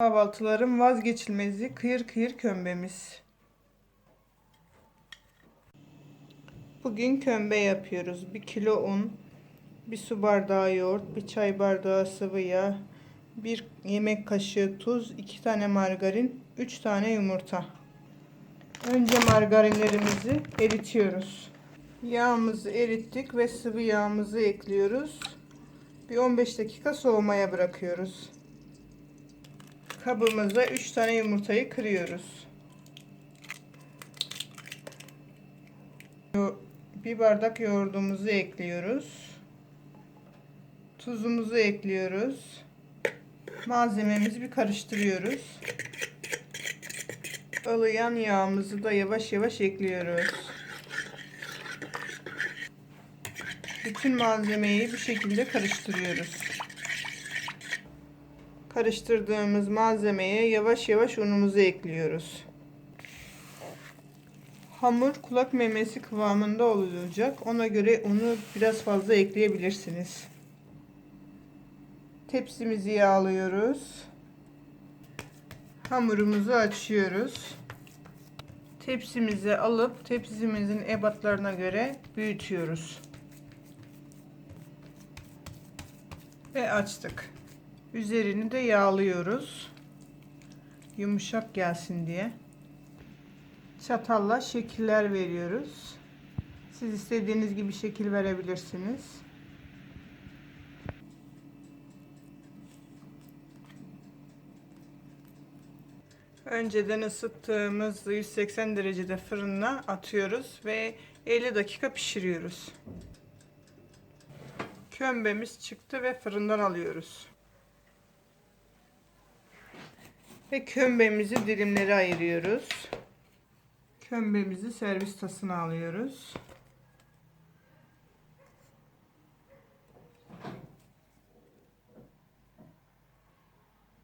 Kahvaltıların vazgeçilmezi kıyır kıyır kömbemiz. Bugün kömbe yapıyoruz. 1 kilo un, 1 su bardağı yoğurt, 1 çay bardağı sıvı yağ, 1 yemek kaşığı tuz, 2 tane margarin, 3 tane yumurta. Önce margarinlerimizi eritiyoruz. Yağımızı erittik ve sıvı yağımızı ekliyoruz. Bir 15 dakika soğumaya bırakıyoruz. Kabımıza 3 tane yumurtayı kırıyoruz. Yo- Bir bardak yoğurdumuzu ekliyoruz. Tuzumuzu ekliyoruz. Malzememizi bir karıştırıyoruz. Ilıyan yağımızı da yavaş yavaş ekliyoruz. Bütün malzemeyi bu şekilde karıştırıyoruz. Karıştırdığımız malzemeye yavaş yavaş unumuzu ekliyoruz. Hamur kulak memesi kıvamında olacak. Ona göre unu biraz fazla ekleyebilirsiniz. Tepsimizi yağlıyoruz. Hamurumuzu açıyoruz. Tepsimizi alıp tepsimizin ebatlarına göre büyütüyoruz. Ve açtık. Üzerini de yağlıyoruz. Yumuşak gelsin diye. Çatalla şekiller veriyoruz. Siz istediğiniz gibi şekil verebilirsiniz. Önceden ısıttığımız 180 derecede fırına atıyoruz ve 50 dakika pişiriyoruz. Kömbemiz çıktı ve fırından alıyoruz. Ve kömbemizi dilimlere ayırıyoruz. Kömbemizi servis tasına alıyoruz.